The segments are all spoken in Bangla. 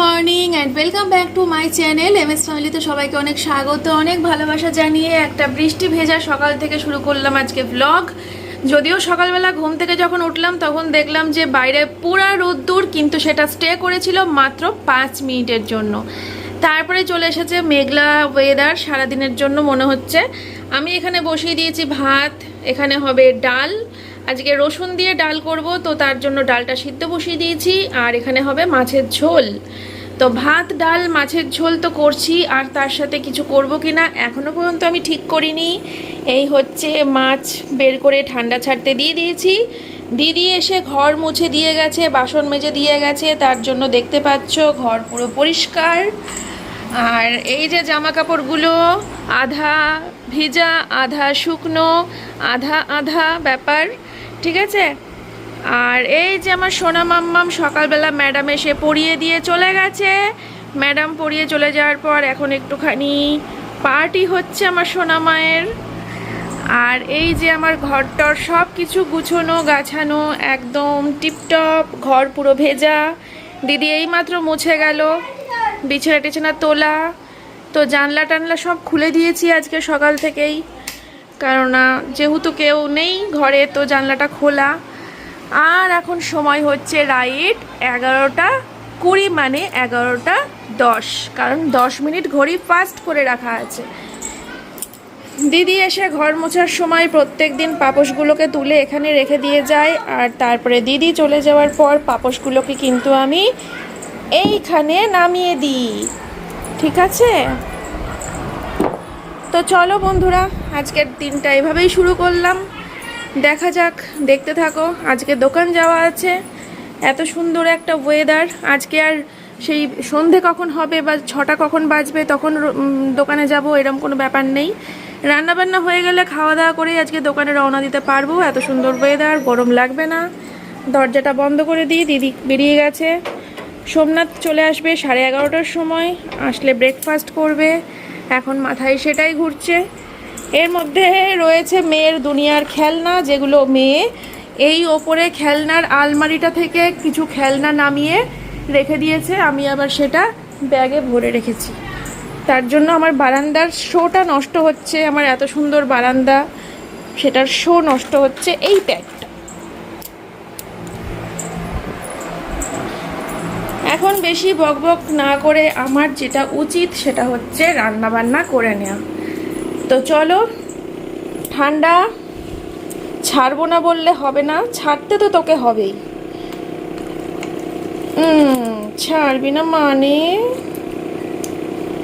Morning and welcome back to my channel M S ফ্যামিলিতে সবাইকে অনেক স্বাগত, অনেক ভালোবাসা জানিয়ে একটা বৃষ্টি ভেজা সকাল থেকে শুরু করলাম আজকে ব্লগ যদিও সকালবেলা ঘুম থেকে যখন উঠলাম, তখন দেখলাম যে বাইরে পুরা রোদ্দুর, কিন্তু সেটা স্টে করেছিল মাত্র পাঁচ মিনিটের জন্য। তারপরে চলে এসেছে মেঘলা ওয়েদার সারাদিনের জন্য মনে হচ্ছে। আমি এখানে বসিয়ে দিয়েছি ভাত, এখানে হবে ডাল আজকে রসুন দিয়ে ডাল করব, তো তার জন্য ডালটা সিদ্ধ বসিয়ে দিয়েছি, আর এখানে হবে মাছের ঝোল। তো ভাত, ডাল, মাছের ঝোল তো করছি, আর তার সাথে কিছু করব কি না এখনও পর্যন্ত আমি ঠিক করিনি। এই হচ্ছে মাছ বের করে ঠান্ডা ছাড়তে দিয়ে দিয়েছি। দিদি এসে ঘর মুছে দিয়ে গেছে, বাসন মেজে দিয়ে গেছে, তার জন্য দেখতে পাচ্ছ ঘর পুরো পরিষ্কার। আর এই যে জামা কাপড়গুলো আধা ভিজা, আধা শুকনো, আধা আধা ব্যাপার ঠিক আছে? আর এই যে আমার সোনা মাম্মাম সকালবেলা ম্যাডাম এসে পড়িয়ে দিয়ে চলে গেছে। ম্যাডাম পড়িয়ে চলে যাওয়ার পর এখন একটুখানি পার্টি হচ্ছে আমার সোনা মায়ের। আর এই যে আমার ঘরটর সব কিছু গুছোনো, গাছানো একদম টিপটপ, ঘর পুরো ভেজা। দিদি এই মাত্র মুছে গেল, বিছানা টিছানা তোলা। তো জানলা টানলা সব খুলে দিয়েছি আজকে সকাল থেকেই। কেননা যেহেতু কেউ নেই ঘরে, তো জানলাটা খোলা। আর এখন সময় হচ্ছে রাইট এগারোটা কুড়ি মানে এগারোটা দশ, কারণ দশ মিনিট ঘড়ি ফাস্ট করে রাখা আছে। দিদি এসে ঘর মোছার সময় প্রত্যেক দিন পাপোশগুলোকে তুলে এখানে রেখে দিয়ে যায়, আর তারপরে দিদি চলে যাওয়ার পর পাপোশগুলোকে কিন্তু আমি এইখানে নামিয়ে দিই। ঠিক আছে? তো চলো বন্ধুরা আজকের দিনটা এভাবেই শুরু করলাম। দেখা যাক, দেখতে থাকো। আজকে দোকান যাওয়া আছে। এত সুন্দর একটা ওয়েদার আজকে আর সেই সন্ধে কখন হবে বা ছটা কখন বাজবে তখন দোকানে যাব, এরম কোনো ব্যাপার নেই। রান্নাবান্না হয়ে গেলে খাওয়া দাওয়া করেই আজকে দোকানে রওনা দিতে পারব। এত সুন্দর ওয়েদার গরম লাগবে না। দরজাটা বন্ধ করে দিই, দিদি বেরিয়ে গেছে। সোমনাথ চলে আসবে সাড়ে এগারোটার সময়। আসলে ব্রেকফাস্ট করবে। এখন মাথায় সেটাই ঘুরছে। এর মধ্যে রয়েছে মেয়ের দুনিয়ার খেলনা, যেগুলো মেয়ে এই ওপরে খেলনার আলমারিটা থেকে কিছু খেলনা নামিয়ে রেখে দিয়েছে। আমি আবার সেটা ব্যাগে ভরে রেখেছি। তার জন্য আমার বারান্দার শোটা নষ্ট হচ্ছে, আমার এত সুন্দর বারান্দা, সেটার শো নষ্ট হচ্ছে এই প্যাকটা। এখন বেশি বকবক না করে আমার যেটা উচিত সেটা হচ্ছে রান্না বান্না করে নেওয়া। তো চলো, ঠান্ডা ছাড়বো না বললে হবে না, ছাড়তে তো তোকে হবেই। ছাড়বি না মানে?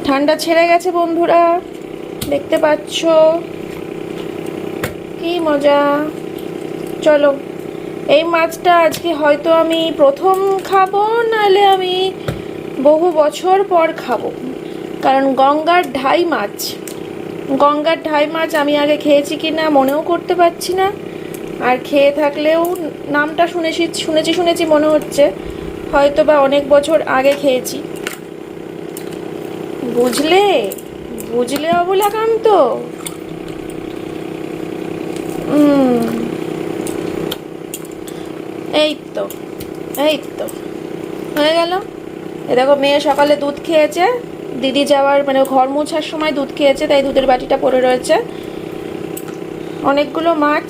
ঠান্ডা ছেড়ে গেছে বন্ধুরা, দেখতে পাচ্ছ? কি মজা। চলো, এই মাছটা আজকে হয়তো আমি প্রথম খাব, নাহলে আমি বহু বছর পর খাব। কারণ গঙ্গার ঢাই মাছ। গঙ্গার ঢাই মাছ আমি আগে খেয়েছি কি না মনেও করতে পারছি না। আর খেয়ে থাকলেও নামটা শুনেছি শুনেছি শুনেছি মনে হচ্ছে। হয়তো বা অনেক বছর আগে খেয়েছি। বুঝলে? বুঝলে অবলাকান্ত হুম এই তো এই তো। হয়ে গেল? এ দেখো মেয়ে সকালে দুধ খেয়েছে। দিদি যাওয়ার মানে ঘর মোছার সময় দুধ খেয়েছে, তাই দুধের বাটিটা পড়ে রয়েছে। অনেকগুলো মাছ।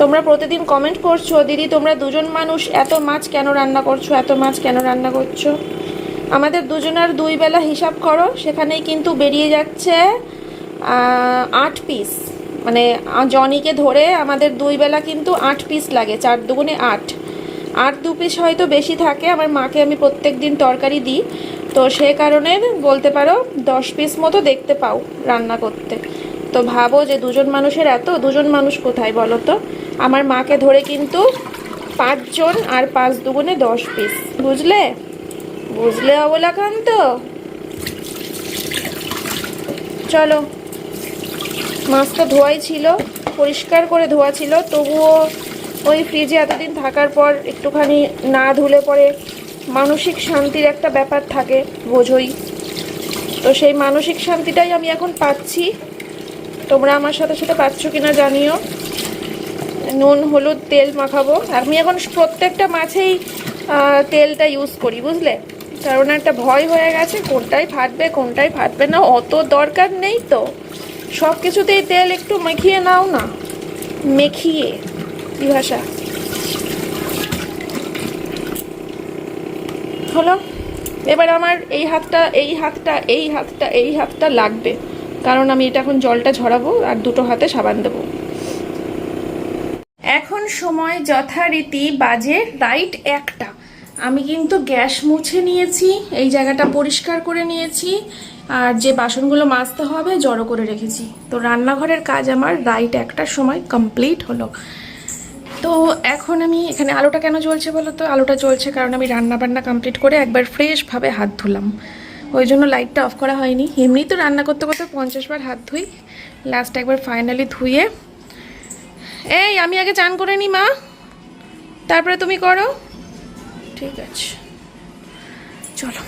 তোমরা প্রতিদিন কমেন্ট করছ, দিদি, তোমরা দুজন মানুষ এত মাছ কেন রান্না করছ? এত মাছ কেন রান্না করছ? আমাদের দুজনের দুই বেলা হিসাব করো, সেখানেই কিন্তু বেরিয়ে যাচ্ছে আট পিস মানে জনিকে ধরে আমাদের দুই বেলা কিন্তু আট পিস লাগে, চার দুগুণে আট। আট দু পিস হয়তো বেশি থাকে, আমার মাকে আমি প্রত্যেক দিন তরকারি দিই। তো সে কারণে বলতে পারো, দশ পিস মতো দেখতে পাও রান্না করতে। তো ভাবো যে দুজন মানুষের এত, দুজন মানুষ কোথায় বলো তো? আমার মাকে ধরে কিন্তু পাঁচজন আর পাঁচ দুগুণে দশ পিস, বুঝলে? বুঝলে অবলাকান্ত? চলো। মাছটা ধোয়াই ছিল, পরিষ্কার করে ধোয়া ছিল, তবুও ওই ফ্রিজে এতদিন থাকার পর একটুখানি না ধুলে পরে মানসিক শান্তির একটা ব্যাপার থাকে, বোঝই। তো সেই মানসিক শান্তিটাই আমি এখন পাচ্ছি। তোমরা আমার সাথে সাথে পাচ্ছ কিনা জানিও। নুন, হলুদ, তেল মাখাবো। আমি এখন প্রত্যেকটা মাছেই তেলটা ইউজ করি, বুঝলে? কারণ একটা ভয় হয়ে গেছে, কোনটাই ফাটবে কোনটাই ফাটবে না, অত দরকার নেই তো। সব কিছুতেই তেল একটু মেখিয়ে নাও না। মেখিয়ে। কি ভাষা। হলো, এবার আমার এই হাতটা এই হাতটা এই হাতটা এই হাতটা লাগবে। কারণ আমি এটা এখন জলটা ঝরাবো আর দুটো হাতে সাবান দেবো। এখন সময় যথারীতি বাজে রাইট একটা। আমি কিন্তু গ্যাস মুছে নিয়েছি, এই জায়গাটা পরিষ্কার করে নিয়েছি, আর যে বাসনগুলো মাজতে হবে জড়ো করে রেখেছি। তো রান্নাঘরের কাজ আমার রাইট একটার সময় কমপ্লিট হলো। তো এখন আমি এখানে আলোটা কেন জ্বলছে বলো তো? আলোটা জ্বলছে কারণ আমি রান্না বান্না কমপ্লিট করে একবার ফ্রেশভাবে হাত ধুলাম। ওই জন্য লাইটটা অফ করা হয়নি। এমনি তো রান্না করতে করতে পঞ্চাশ বার হাত ধুই। লাস্ট একবার ফাইনালি ধুয়ে। এই, আমি আগে চান করে নি, মা। তারপরে তুমি করো। ঠিক আছে। চলো।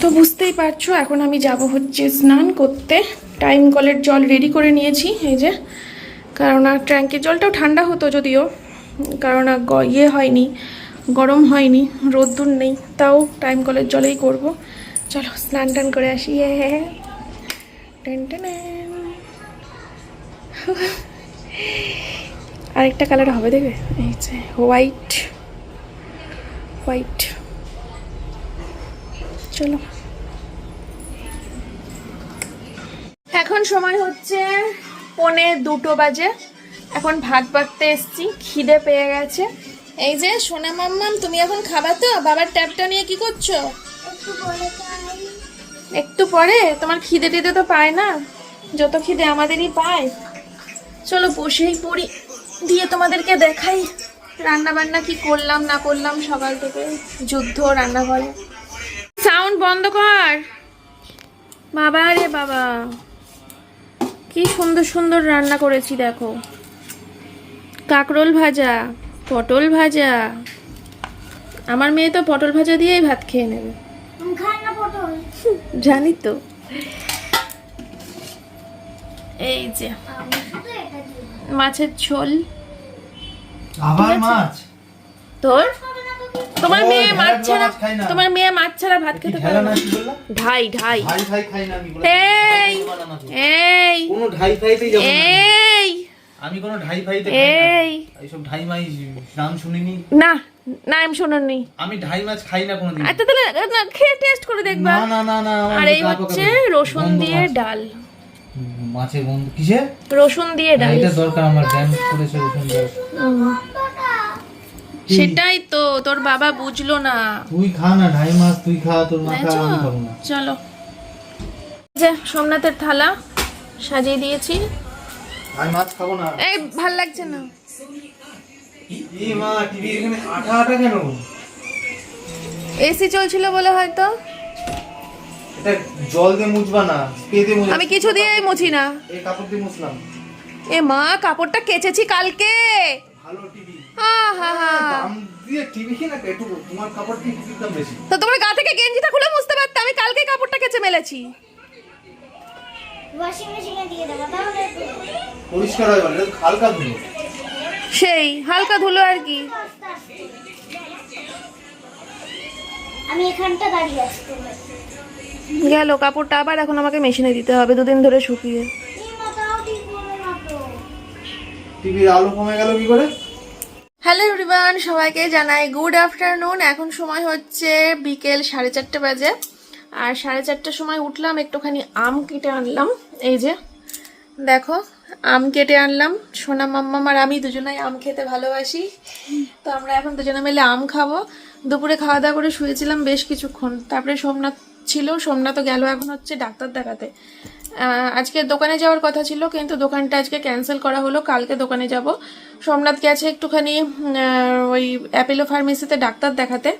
তো বুঝতেই পারছ, এখন আমি যাব হচ্ছে স্নান করতে। টাইম কলের জল রেডি করে নিয়েছি, এই যে। কারণ আর ট্যাঙ্কের জলটাও ঠান্ডা হতো যদিও, কারণ ইয়ে হয়নি, গরম হয়নি, রোদ্দুর নেই, তাও টাইম কলের জলেই করব। চলো স্নান টান করে আসি ইয়ে টেন টেন আরেকটা কালার হবে দেখবে, এই যে হোয়াইট হোয়াইট চলো। এখন সময় হচ্ছে পৌনে দুটো বাজে। এখন ভাত বাড়তে এসছি খিদে পেয়ে গেছে। এই যে সোনা মাম্মাম তুমি এখন খাবা তো? বাবার ট্যাবটা নিয়ে কি করছ? একটু পরে তোমার খিদে টিদে তো পায় না। যত খিদে আমাদেরই পায়। চলো বসেই পড়ি দিয়ে তোমাদেরকে দেখাই রান্না বান্না কি করলাম না করলাম সকাল থেকে। যুদ্ধ রান্নাঘরে। সাউন্ড বন্ধ কর। বাবা রে বাবা। কি সুন্দর সুন্দর রান্না করেছি দেখো। কাকরোল ভাজা পটল ভাজা। আমার মেয়ে তো পটল ভাজা দিয়েই ভাত খেয়ে নেবে। জানি তো। এই যে মাছের ঝোল। আবার মাছ? তোর? তোমার মেয়ে মাছ ছাড়া। তোমার মেয়ে মাছ ছাড়া ভাত খেতে পারে না? ঢাই ঢাই। ঢাই খাই না আমি এই এই। কোনো ঢাই ফাইতেই যাব না এই। আমি কোনো ঢাই ফাইতে খাই এই। এইসব ঢাই মাই নাম শুনিনি। না না আমি শোনানি। আমি ঢাই মাছ খাই না কোনোদিন। আচ্ছা তাহলে খেয়ে টেস্ট করে দেখবা। না না না না আর এই হচ্ছে রসুন দিয়ে ডাল। মাছের গন্ধ কিসে রসুন দিয়ে ডাল। এটা দরকার আমার ড্যাম করেছে রসুন দিয়ে। সেটাই তো তোর বাবা বুঝলো না। তুই খা না ঢাই মাছ তুই খা তোর মা খা দেখছ? আমি খাব না। চলো। যে সোমনাথের থালা সাজিয়ে দিয়েছি। ঢাই মাছ খাব না। এই ভালো লাগছে না। এই মা টিভি এখানে আঠা আঠা কেন? এসি চলছিল বলে হয়তো। এটা জল দিয়ে মুছবা না স্প্রে দিয়ে মুছবা। আমি কিছু দিয়ে মুছি না। এই কাপড় দিয়ে মুছলাম। এ মা কাপড়টা কেচেছি কালকে। ভালো টিভি। তো তোমার গা থেকে গেঞ্জিটা খুলে মুছতে পারতে আমি কালকে কাপড়টা কেচে মেলেছি। সেই হালকা ধুলো আর কি। আস্তে আস্তে আমি এখানটা দাঁড়িয়ে আছি গেল কাপড়টা আবার এখন আমাকে মেশিনে দিতে হবে দুদিন ধরে শুকিয়ে। টিভির আলো কমে গেল কি করে? হ্যালো এভরিওয়ান, সবাইকে জানাই গুড আফটারনুন। এখন সময় হচ্ছে বিকেল সাড়ে চারটে বাজে। আর সাড়ে চারটের সময় উঠলাম, একটুখানি আম কেটে আনলাম। এই যে, দেখো, আম কেটে আনলাম। সোনা মাম্মাম আর আমি দুজনাই আম খেতে ভালোবাসি। তো আমরা এখন দুজনে মিলে আম খাব। দুপুরে খাওয়া দাওয়া করে শুয়েছিলাম বেশ কিছুক্ষণ। তারপরে সোমনাথ ছিল, সোমনাথও গেল এখন হচ্ছে ডাক্তার দেখাতে। আজকে দোকানে যাওয়ার কথা ছিল, কিন্তু দোকানটা আজকে ক্যান্সেল করা হলো। কালকে দোকানে যাব। সোমনাথ গেছে একটুখানি ওই অ্যাপেলো ফার্মেসিতে ডাক্তার দেখাতে।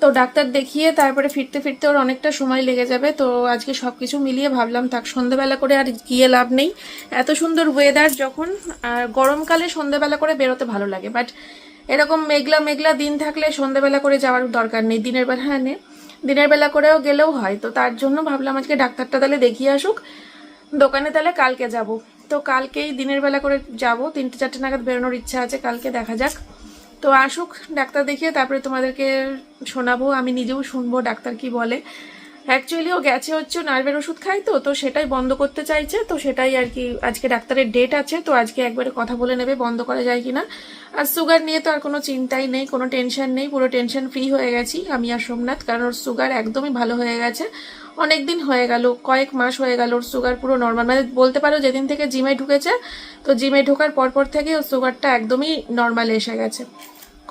তো ডাক্তার দেখিয়ে তারপরে ফিরতে ফিরতে ওর অনেকটা সময় লেগে যাবে। তো আজকে সব কিছু মিলিয়ে ভাবলাম, থাক সন্ধ্যেবেলা করে আর গিয়ে লাভ নেই। এত সুন্দর ওয়েদার যখন, আর গরমকালে সন্ধ্যেবেলা করে বেরোতে ভালো লাগে। বাট এরকম মেঘলা মেঘলা দিন থাকলে সন্ধ্যেবেলা করে যাওয়ার দরকার নেই। দিনের বেলা হ্যাঁ দিনের বেলা করেও গেলেও হয়। তো তার জন্য ভাবলাম আজকে ডাক্তারটা তাহলে দেখিয়ে আসুক। দোকানে তাহলে কালকে যাব। তো কালকেই দিনের বেলা করে যাব। তিনটে, চারটে নাগাদ বেরোনোর ইচ্ছা আছে, কালকে দেখা যাক। তো আসুক, ডাক্তার দেখিয়ে তারপরে তোমাদেরকে শোনাবো। আমি নিজেও শুনব, ডাক্তার কি বলে। অ্যাকচুয়ালি ও গেছে হচ্ছে নার্ভের ওষুধ খাই তো তো সেটাই বন্ধ করতে চাইছে, তো সেটাই আর কি আজকে ডাক্তারের ডেট আছে, তো আজকে একবারে কথা বলে নেবে বন্ধ করা যায় কিনা। আর সুগার নিয়ে তো আর কোনো চিন্তাই নেই, কোনো টেনশন নেই, পুরো টেনশন ফ্রি হয়ে গেছি আমি আর সোমনাথ, কারণ ওর সুগার একদমই ভালো হয়ে গেছে। অনেক দিন হয়ে গেল, কয়েক মাস হয়ে গেল ওর সুগার পুরো নর্মাল মানে বলতে পারো যেদিন থেকে জিমে ঢুকেছে, তো জিমে ঢোকার পরপর থেকে ওর সুগারটা একদমই নর্মাল এসে গেছে।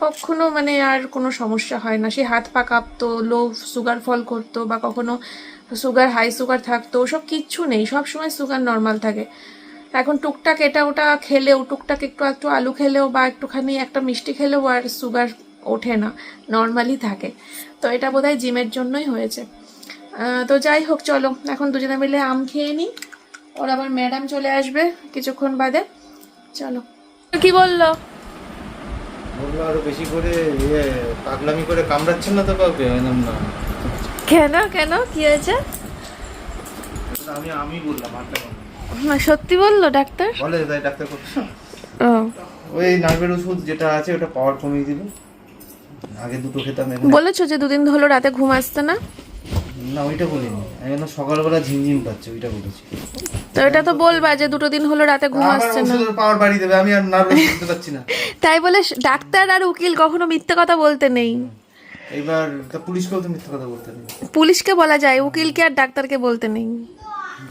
কখনো মানে আর কোনো সমস্যা হয় না। সে হাত পা কাঁপতো লো সুগার ফল করতো বা কখনো সুগার হাই সুগার থাকতো, ওসব কিচ্ছু নেই। সব সময় সুগার নর্মাল থাকে। এখন টুকটাক এটা ওটা খেলেও, টুকটাক একটু একটু আলু খেলেও বা একটুখানি একটা মিষ্টি খেলেও আর সুগার ওঠে না। নর্মালি থাকে। তো এটা বোধহয় জিমের জন্যই হয়েছে। তো যাই হোক, চলো। এখন দুজনে মিলে আম খেয়ে নিই। ওর আবার ম্যাডাম চলে আসবে কিছুক্ষণ বাদে। চলো। কি বলল? বলল আরও বেশি করে ইয়ে পাগলামি করে কামড়াচ্ছেন না তো কাউকে? না কেন কেন? কি হয়েছে? আমি আমি বললাম না, সত্যি বলল ডাক্তার? বলে তাই ডাক্তার করছে ওই নার্ভের ওষুধ যেটা আছে ওটা পাওয়ার কমিয়ে দিল আগে দুটো খেতাম বলেছ যে দুদিন হলো রাতে ঘুম আসছে না? না ওইটা বলিনি। আমি সকালবেলা ঝিমঝিম পাচ্ছে ওইটা বলেছি। তো এটা তো বলবা যে দুটো দিন হলো রাতে ঘুম আসছে না। পাওয়ার বাড়িয়ে দেবে আমি আর নার্ভাস করতে পারছি না। তাই বলে ডাক্তার আর উকিল কখনো মিথ্যে কথা বলতে নেই। এবার পুলিশকেও তো মিথ্যা কথা বলতে নেই। পুলিশকে বলা যায় উকিলকে আর ডাক্তারকে বলতে নেই।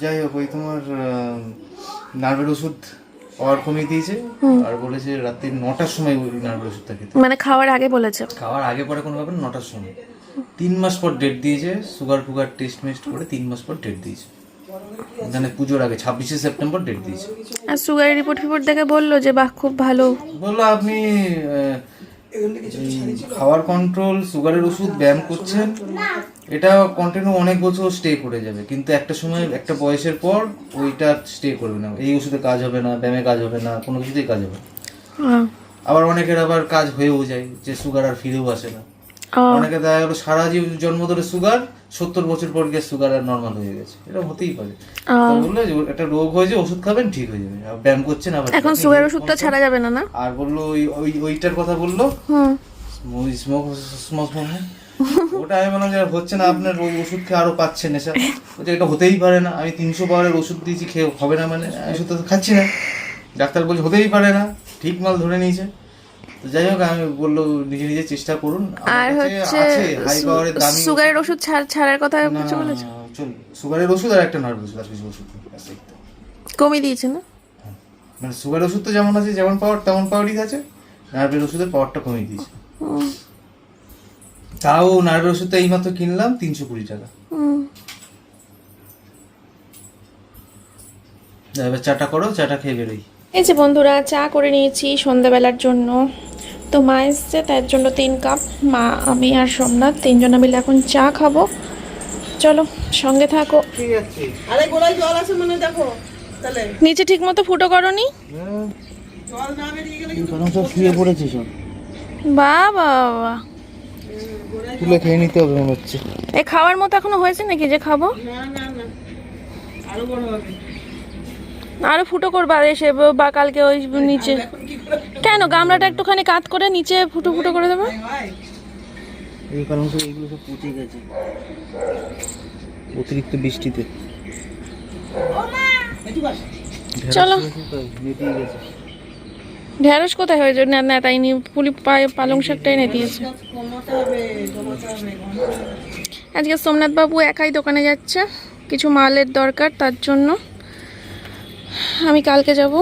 যাই হোক ওই তোমার নার্ভের ওষুধ পাওয়ার কমিয়ে দিয়েছে আর বলেছে রাত্রি নটার সময় ওই নার্ভের ওষুধটা খেতে মানে খাওয়ার আগে বলেছে। খাওয়ার আগে পরে কোনো ব্যাপার নটার সময়। তিন মাস পর ডেট দিয়েছে সুগার ফুগার টেস্ট মেস্ট করে তিন মাস পর ডেট দিয়েছে। মানে পুজোর আগে ছাব্বিশে সেপ্টেম্বর ডেট দিয়েছে। আর সুগারের রিপোর্ট ফিপোর্ট দেখে বলল যে বাহ খুব ভালো। বলল আপনি খাওয়ার কন্ট্রোল সুগারের ওষুধ ব্যায়াম করছেন এটা কন্টিনিউ অনেক বছর স্টে করে যাবে। কিন্তু একটা সময় একটা বয়সের পর ওইটা স্টে করবে না। এই ওষুধে কাজ হবে না ব্যায়ামে কাজ হবে না কোনো কিছুতেই কাজ হবে না। আবার অনেকের আবার কাজ হয়েও যায় যে সুগার আর ফিরেও আসে না। অনেকে দেখা গেলো সারা জীবন জন্ম ধরে সুগার সত্তর বছর পর গিয়ে সুগার আর নর্মাল হয়ে গেছে। এটা হতেই পারে। বলল যে একটা রোগ হয়েছে ওষুধ খাবেন ঠিক হয়ে যাবে। আর ব্যায়াম করছেন আবার এখন সুগার ওষুধটা ছাড়া যাবে না না? আর বলল ওই ওই ওইটার কথা বলল হুম। স্মোক স্মোক ওটা আমি বললাম যে হচ্ছে না আপনার ওই ওষুধ খেয়ে আরও পাচ্ছেন এসব বলছে এটা হতেই পারে না আমি তিনশো পাওয়ারের ওষুধ দিয়েছি খেয়ে হবে না মানে ওষুধ তো খাচ্ছি না। ডাক্তার বলছে হতেই পারে না ঠিক মাল ধরে নিয়েছে। তো যাই হোক আমি বলল নিজে নিজে চেষ্টা করুন। আর হচ্ছে সুগারের ওষুধ ছাড়ার কথা কিছু বলেছে? সুগারের ওষুধ আর একটা নার্ভ ওষুধ আর কিছু ওষুধ। কমিয়ে দিয়েছে না? মানে সুগার ওষুধ তো যেমন আছে যেমন পাওয়ার তেমন পাওয়ারই আছে নার্ভের ওষুধের পাওয়ারটা কমিয়ে দিয়েছে। তাও নার্ভের ওষুধটা এইমাত্র কিনলাম তিনশো কুড়ি টাকা। এবার চাটা করো চাটা খেয়ে বেরোই। এই যে বন্ধুরা চা করে নিয়েছি সন্ধ্যাবেলার জন্য। তো মা এসছে তার জন্য তিন কাপ। মা আমি আর সোমনাথ তিনজনে মিলে এখন চা খাব। চলো সঙ্গে থাকো। ঠিক আছে। আরে গোড়ায় জল আছে মানে দেখো তাহলে। নিচে ঠিক মতো ফুটো করনি? জল না বেরিয়ে গেলে কারণ সব শুয়ে পড়েছে সব। বাবা তুলে খেয়ে নিতে হবে মনে হচ্ছে। এ খাওয়ার মতো এখনও হয়েছে নাকি যে খাব? না না না। আরও বড় হবে। আরও ফুটো করবা এসে বা কালকে ওই নিচে। কেন? গামলাটা একটুখানি কাত করে নিচে ফুটো ফুটো করে দেবো? এই কারণ এগুলো সব পচে গেছে। অতিরিক্ত বৃষ্টিতে। চলো। ঢেঁড়স কোথায় হয়েছে? না না তাই নি পুলি পালং শাকটাই না দিয়েছে। আজকে সোমনাথ বাবু একাই দোকানে যাচ্ছে। কিছু মালের দরকার তার জন্য। আমি কালকে যাব।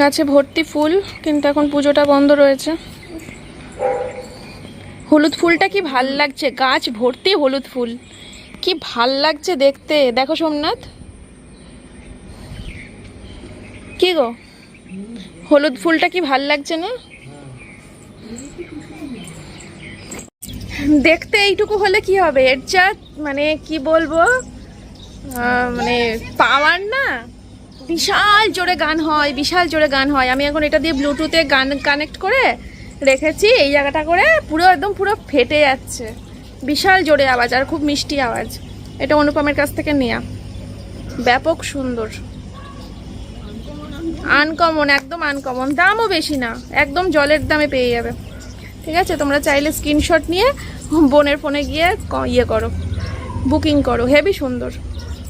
গাছে ভর্তি ফুল, কিন্তু এখন পুজোটা বন্ধ রয়েছে। হলুদ ফুলটা কি ভালো লাগছে? গাছ ভর্তি হলুদ ফুল। কি ভালো লাগছে দেখতে। দেখো সোমনাথ। কি গো? হলুদ ফুলটা কি ভালো লাগছে না? দেখতে এইটুকু হলে কি হবে? এর যা মানে কি বলব? মানে পাওয়ার না? বিশাল জোরে গান হয়, বিশাল জোরে গান হয়। আমি এখন এটা দিয়ে ব্লুটুথে গান কানেক্ট করে রেখেছি, এই জায়গাটা করে পুরো একদম পুরো ফেটে যাচ্ছে। বিশাল জোরে আওয়াজ আর খুব মিষ্টি আওয়াজ। এটা অনুপমের কাছ থেকে নেয়া। ব্যাপক সুন্দর। আনকমন একদম আনকমন দামও বেশি না, একদম জলের দামে পেয়ে যাবে। ঠিক আছে, তোমরা চাইলে স্ক্রিনশট নিয়ে বোনের ফোনে গিয়ে ইয়ে করো বুকিং করো। হেভি সুন্দর।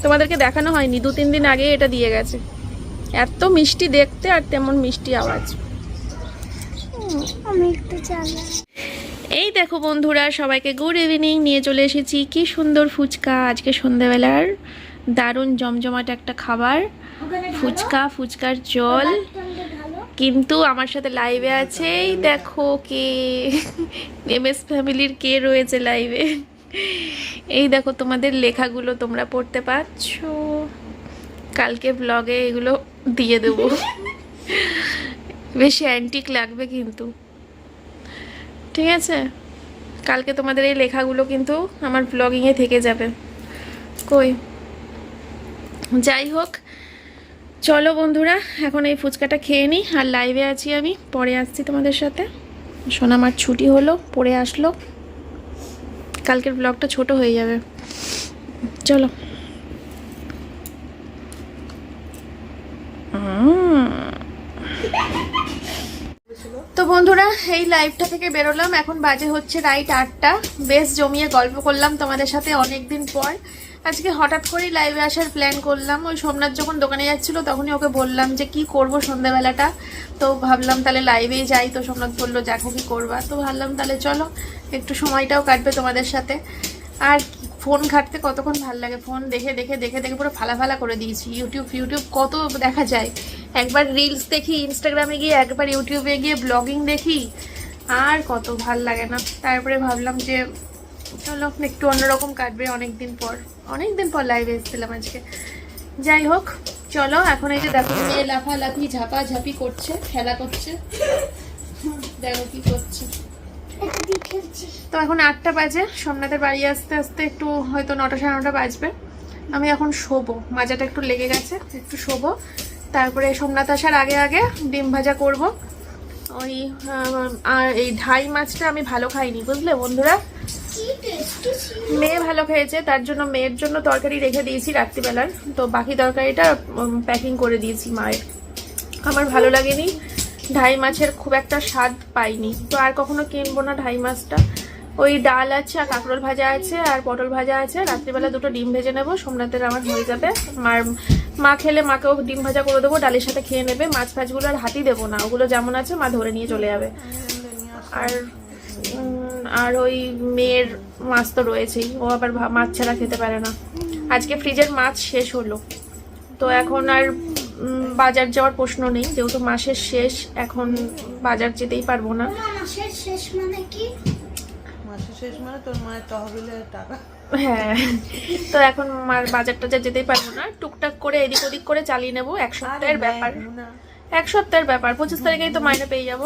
তোমাদেরকে দেখানো হয়নি দু তিন দিন আগে এটা দিয়ে গেছে। এত মিষ্টি দেখতে আর তেমন মিষ্টি আওয়াজ। আমি এই দেখো বন্ধুরা সবাইকে গুড ইভিনিং নিয়ে চলে এসেছি। কি সুন্দর ফুচকা আজকে সন্ধ্যাবেলার দারুণ জমজমাট একটা খাবার। ফুচকা ফুচকার জল। কিন্তু আমার সাথে লাইভে আছে। এই দেখো কে এম এস ফ্যামিলির কে রয়েছে লাইভে এই দেখো তোমাদের লেখাগুলো তোমরা পড়তে পারছ। কালকে ব্লগে এগুলো দিয়ে দেবো। বেশি অ্যান্টিক লাগবে কিন্তু। ঠিক আছে? কালকে তোমাদের এই লেখাগুলো কিন্তু আমার ব্লগিংয়ে থেকে যাবে। কই? যাই হোক, চলো বন্ধুরা, এখন এই ফুচকাটা খেয়ে নিই আর লাইভে আছি আমি, পরে আসছি তোমাদের সাথে। সোনামার ছুটি হলো পরে আসলো। কালকের ব্লগটা ছোট হয়ে যাবে। চলো। তো বন্ধুরা, এই লাইভটা থেকে বেরোলাম। এখন বাজে হচ্ছে রাইট আটটা। বেশ জমিয়ে গল্প করলাম তোমাদের সাথে অনেকদিন পর। আজকে হঠাৎ করেই লাইভে আসার প্ল্যান করলাম। ওই সোমনাথ যখন দোকানে যাচ্ছিল, তখনই ওকে বললাম যে, কি করব সন্ধ্যাবেলাটা? তো ভাবলাম তাহলে লাইভেই যাই। তো সোমনাথ বলল, দেখো কি করবা? তো ভাবলাম তাহলে চলো, একটু সময়টাও কাটবে তোমাদের সাথে। আর ফোন ঘাটতে কতক্ষণ ভালো লাগে? ফোন দেখে দেখে দেখে দেখে পুরো ফালা ফালা করে দিয়েছি। ইউটিউব ইউটিউব কত দেখা যায়। একবার রিলস দেখি ইনস্টাগ্রামে গিয়ে, একবার ইউটিউবে গিয়ে ব্লগিং দেখি। আর কত ভালো লাগে না। তারপরে ভাবলাম যে চলো, একটু অন্যরকম কাটবে অনেক দিন পর। অনেক দিন পর লাইভে এসেছিলাম আজকে। যাই হোক, চলো, এখন এই যে দেখো, মেয়ে লাফালাফি, ঝাপাঝাপি করছে, খেলা করছে। দেখো কি করছে। তো এখন আটটা বাজে, সোমনাথের বাড়ি আসতে আসতে একটু হয়তো নটা সাড়ে নটা বাজবে। আমি এখন শোবো, মাজাটা একটু লেগে গেছে, একটু শোবো। তারপরে সোমনাথ আসার আগে আগে ডিম ভাজা করব। ওই আর এই ঢাই মাছটা আমি ভালো খাইনি, বুঝলে বন্ধুরা? মেয়ে ভালো খেয়েছে, তার জন্য মেয়ের জন্য তরকারি রেখে দিয়েছি রাত্রিবেলার। তো বাকি তরকারিটা প্যাকিং করে দিয়েছি মায়ের। আমার ভালো লাগেনি। ঢাই মাছের খুব একটা স্বাদ পাইনি। তো আর কখনো কিনবো না ঢাই মাছটা। ওই ডাল আছে আর কাঁকরোল ভাজা আছে আর পটল ভাজা আছে। রাত্রিবেলা দুটো ডিম ভেজে নেব, সোমনাথের আমার হয়ে যাবে। মার, মা খেলে মাকেও ডিম ভাজা করে দেবো, ডালের সাথে খেয়ে নেবে। মাছ ফাছগুলো আর হাতি দেবো না, ওগুলো যেমন আছে মা ধরে নিয়ে চলে যাবে। আর আর ওই মেয়ের মাছ তো রয়েছেই। ও আবার মাছ ছাড়া খেতে পারে না। আজকে ফ্রিজের মাছ শেষ হলো। তো এখন আর বাজার যাওয়ার প্রশ্ন নেই। যেহেতু মাসের শেষ এখন বাজার যেতেই পারব না। না মাসের শেষ মানে কি? মাসের শেষ মানে তোর মায়ের তহবিলের টাকা। হ্যাঁ। তো এখন মার বাজার টাজার যেতেই পারব না। টুকটাক করে এদিক ওদিক করে চালিয়ে নেব। এক সপ্তাহের ব্যাপার। এক সপ্তাহের ব্যাপার। পঁচিশ তারিখেই তো মাইনে পেয়ে যাব।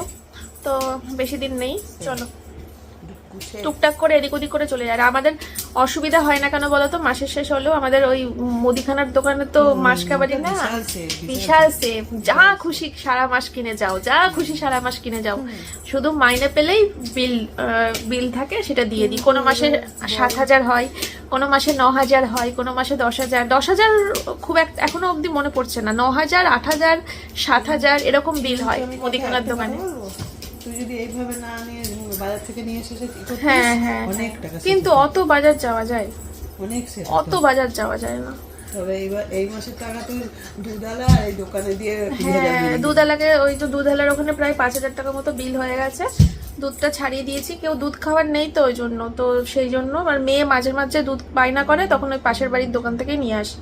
তো বেশি দিন নেই। চলো। টুকটাক করে এদিক ওদিক করে চলে যায়। আর আমাদের অসুবিধা হয় না কেন বলো তো মাসের শেষ হলেও আমাদের ওই মুদিখানার দোকানে তো মাস কাবারি না? বিশাল সেফ যা খুশি সারা মাস কিনে যাও যা খুশি সারা মাস কিনে যাও। শুধু মাইনে পেলেই বিল বিল থাকে সেটা দিয়ে দিই। কোনো মাসে সাত হাজার হয় কোনো মাসে ন হাজার হয় কোনো মাসে দশ হাজার। দশ হাজার খুব এক এখনও অবধি মনে পড়ছে না। ন হাজার আট হাজার সাত হাজার এরকম বিল হয় মুদিখানার দোকানে। তুই যদি এইভাবে না নিয়ে বাজার থেকে নিয়ে এসে সে করতিস, হ্যাঁ হ্যাঁ অনেক টাকা কিন্তু অত বাজার যাওয়া যায়। অনেক অত বাজার যাওয়া যায় না। তবে এইবার এই মাসের টাকা তুই দুধালা আর এই দোকানে দিয়ে হ্যাঁ দুধালাকে ওই তো দুধালার ওখানে প্রায় পাঁচ হাজার টাকা মতো বিল হয়ে গেছে। দুধটা ছাড়িয়ে দিয়েছি। কেউ দুধ খাওয়ার নেই তো ওই জন্য। তো সেই জন্য আর মেয়ে মাঝে মাঝে দুধ বায়না করে তখন ওই পাশের বাড়ির দোকান থেকেই নিয়ে আসি।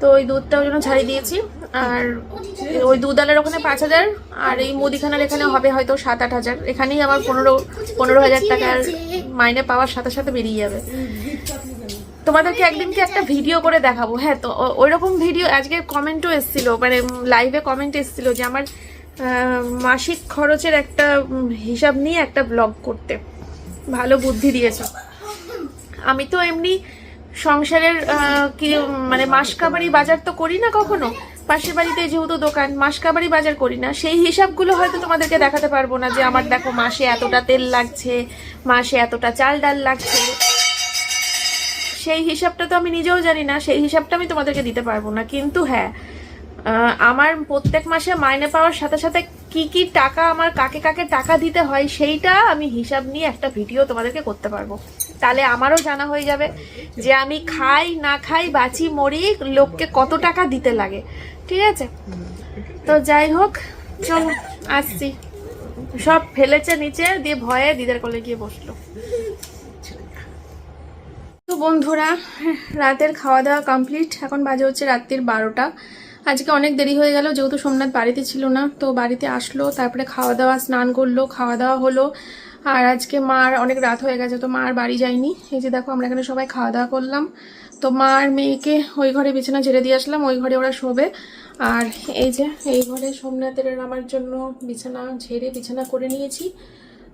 তো ওই দুধটা ওই জন্য ছাড়িয়ে দিয়েছি। আর ওই দুধালার ওখানে পাঁচ হাজার, আর এই মুদিখানার এখানে হবে হয়তো সাত আট হাজার। এখানেই আমার পনেরো পনেরো হাজার টাকার মাইনে পাওয়ার সাথে সাথে বেরিয়ে যাবে। তোমাদেরকে একদিনকে একটা ভিডিও করে দেখাবো। হ্যাঁ তো ওইরকম ভিডিও আজকে কমেন্টও এসেছিল মানে লাইভে কমেন্ট এসেছিল যে আমার মাসিক খরচের একটা হিসাব নিয়ে একটা ব্লগ করতে। ভালো বুদ্ধি দিয়েছ। আমি তো এমনি সংসারের কি মানে মাসকাবারি বাজার তো করি না কখনো। পাশের বাড়িতে যেহেতু দোকান মাসকাবারি বাজার করি না। সেই হিসাবগুলো হয়তো তোমাদেরকে দেখাতে পারব না যে আমার দেখো মাসে এতটা তেল লাগছে, মাসে এতটা চাল ডাল লাগছে। সেই হিসাবটা তো আমি নিজেও জানি না, সেই হিসাবটা আমি তোমাদেরকে দিতে পারব না। কিন্তু হ্যাঁ আমার প্রত্যেক মাসে মাইনে পাওয়ার সাথে সাথে কি কি টাকা আমার কাকে কাকে টাকা দিতে হয় সেইটা আমি হিসাব নিয়ে একটা ভিডিও তোমাদেরকে করতে পারব। তাহলে আমারও জানা হয়ে যাবে যে আমি খাই, না খাই, বাঁচি, মরি, লোককে কত টাকা দিতে লাগে। ঠিক আছে? তো যাই হোক চলো আসছি। সব ফেলেছে নিচে, দিয়ে ভয়ে দিদার কোলে গিয়ে বসল। তো বন্ধুরা, রাতের খাওয়া দাওয়া কমপ্লিট। এখন বাজে হচ্ছে রাত্রির বারোটা। আজকে অনেক দেরি হয়ে গেল, যেহেতু সোমনাথ বাড়িতে ছিল না, তো বাড়িতে আসলো, তারপরে খাওয়া দাওয়া স্নান করল খাওয়া দাওয়া হলো। আর আজকে মার অনেক রাত হয়ে গেছে, তো মা আর বাড়ি যায়নি এই যে দেখো, আমরা এখানে সবাই খাওয়া দাওয়া করলাম। তো মার মেয়েকে ওই ঘরে বিছানা ছেড়ে দিয়ে আসলাম, ওই ঘরে ওরা শোবে। আর এই যে, এই ঘরে সোমনাথের আমার জন্য বিছানা ঝেড়ে বিছানা করে নিয়েছি।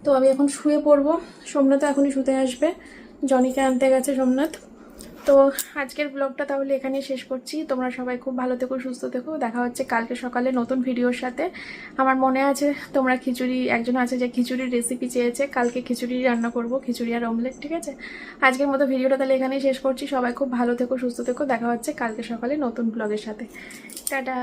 তো আমি এখন শুয়ে পড়ব। সোমনাথ এখনই শুতে আসবে। জনিকে আনতে গেছে সোমনাথ। তো আজকের ব্লগটা তাহলে এখানে শেষ করছি। তোমরা সবাই খুব ভালো থেকো, সুস্থ থেকো। দেখা হচ্ছে কালকে সকালে নতুন ভিডিওর সাথে। আমার মনে আছে তোমরা খিচুড়ি, একজন আছে যে খিচুড়ির রেসিপি চেয়েছে, কালকে খিচুড়ি রান্না করব, খিচুড়ি আর অমলেট ঠিক আছে? আজকের মতো ভিডিওটা তাহলে এখানেই শেষ করছি। সবাই খুব ভালো থেকো, সুস্থ থেকো। দেখা হচ্ছে কালকে সকালে নতুন ব্লগের সাথে। টাটা!